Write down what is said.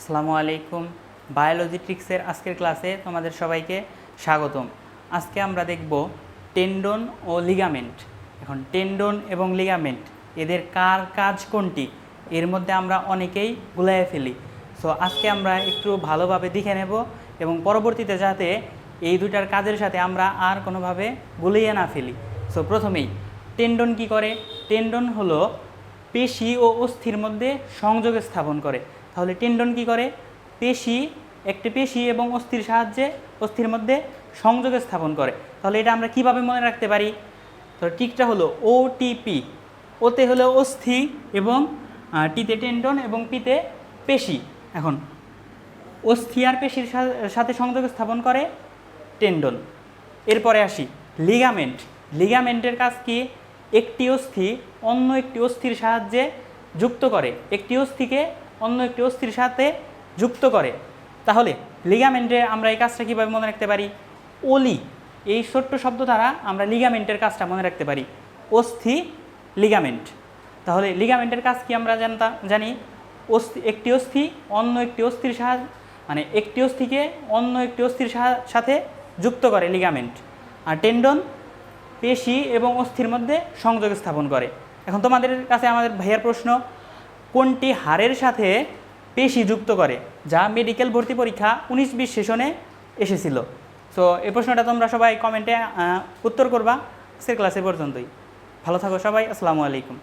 আসসালামু আলাইকুম। বায়োলজি ট্রিক্সের আজকের ক্লাসে তোমাদের সবাইকে স্বাগতম। আজকে আমরা দেখব টেন্ডন ও লিগামেন্ট এখন টেন্ডন এবং লিগামেন্ট এদের কার কাজ কোনটি? এর মধ্যে আমরা অনেকেই গুলাইয়ে ফেলি। সো আজকে আমরা একটু ভালোভাবে দেখে নেব এবং পরবর্তীতে যাতে এই দুটার কাজের সাথে আমরা আর কোনোভাবে গুলিয়ে না ফেলি। সো প্রথমেই টেন্ডন কি করে? টেন্ডন হলো পেশি ও অস্থির মধ্যে সংযোগ স্থাপন করে। তাহলে টেন্ডন কি করে? পেশি, একটি পেশি এবং অস্থির সাহায্যে অস্থির মধ্যে সংযোগ স্থাপন করে। তাহলে এটা আমরা কীভাবে মনে রাখতে পারি? তো টিকটা হলো ওটিপি ওতে হলো অস্থি এবং টিতে টেন্ডন এবং পিতে পেশি। এখন, অস্থি আর পেশির সাথে সংযোগ স্থাপন করে টেন্ডন। এরপরে আসি, লিগামেন্ট। লিগামেন্টের কাজ কি? একটি অস্থি অন্য একটি অস্থির সাহায্যে যুক্ত করে। একটি অস্থিকে অন্য একটি অস্থির সাথে যুক্ত করে। তাহলে লিগামেন্টে আমরা এই কাজটা কীভাবে মনে রাখতে পারি? ওলি, এই ছোট্ট শব্দ দ্বারা আমরা লিগামেন্টের কাজটা মনে রাখতে পারি। অস্থি, লিগামেন্ট। তাহলে লিগামেন্টের কাজ কি আমরা জানতাম জানি? অস্থি, একটি অস্থি অন্য একটি অস্থির সাহায্য মানে একটি অস্থিকে অন্য একটি অস্থির সাথে যুক্ত করে লিগামেন্ট। আর টেন্ডন পেশি এবং অস্থির মধ্যে সংযোগ স্থাপন করে। এখন তোমাদের কাছে আমাদের ভাইয়ার প্রশ্ন, কোনটি হাড়ের সাথে পেশি যুক্ত করে? যা মেডিকেল ভর্তি পরীক্ষা উনিশ বিশ সেশনে এসেছিল। সো এই প্রশ্নটা তোমরা সবাই কমেন্টে উত্তর করবা। আজকের ক্লাসে পর্যন্তই। ভালো থাকো সবাই, আসসালামু আলাইকুম।